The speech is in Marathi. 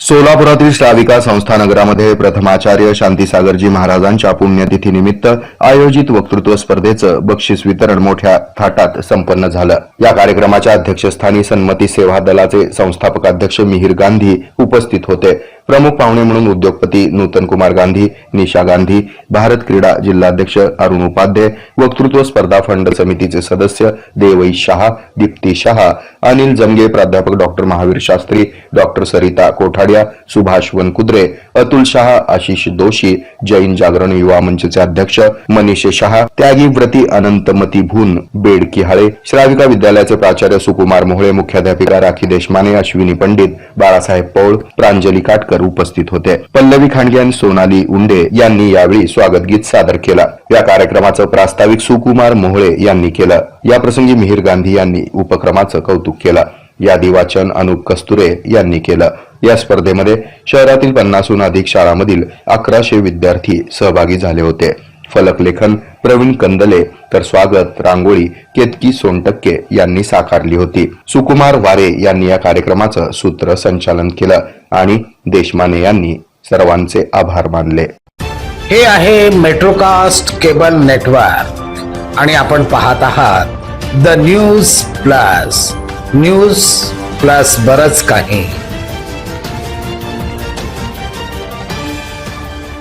सोलापुरातील श्राविका संस्थानगरामध्ये प्रथमाचार्य शांतीसागरजी महाराजांच्या पुण्यतिथीनिमित्त आयोजित वक्तृत्व स्पर्धेचं बक्षीस वितरण मोठ्या थाटात संपन्न झालं. या कार्यक्रमाच्या अध्यक्षस्थानी सन्मती सेवा दलाचे संस्थापक अध्यक्ष मिहिर गांधी उपस्थित होते. प्रमुख पाहुणे म्हणून उद्योगपती नूतन कुमार गांधी निशा गांधी भारत क्रीडा जिल्हाध्यक्ष अरुण उपाध्ये वक्तृत्व स्पर्धा फंड समितीचे सदस्य देवई शहा दीप्ती शहा अनिल जमगे प्राध्यापक डॉक्टर महावीर शास्त्री डॉक्टर सरिता कोठाडिया सुभाष वनकुद्रे अतुल शहा आशिष दोशी जैन जागरण युवा मंचचे अध्यक्ष मनीष शहा त्यागी व्रती अनंतमती भून बेड किहाळे श्राविका विद्यालयाचे प्राचार्य सुकुमार मोहळे मुख्याध्यापिका राखी देशमाने अश्विनी पंडित बाळासाहेब पौळ प्रांजली काटकर उपस्थित होते. पल्लवी खांडगे आणि सोनाली उंडे यांनी यावेळी स्वागत गीत सादर केलं. या कार्यक्रमाचं प्रास्ताविक सुकुमार मोहळे यांनी केलं. या प्रसंगी मिहिर गांधी यांनी उपक्रमाचं कौतुक केलं. यादी वाचन अनुप कस्तुरे यांनी केलं. या स्पर्धेमध्ये शहरातील पन्नासहून अधिक शाळांमधील अकराशे विद्यार्थी सहभागी झाले होते. फलकलेखन प्रवीण कंदले तर स्वागत रांगोळी केतकी सोनटक्के यांनी साकारली होती. सुकुमार वारे यांनी या कार्यक्रमाचं सूत्रसंचालन केलं आणि देशमाने यांनी सर्वांचे आभार मानले. हे आहे मेट्रोकास्ट केबल नेटवर्क आणि आपण पाहत आहात the news plus. News plus बरच काही.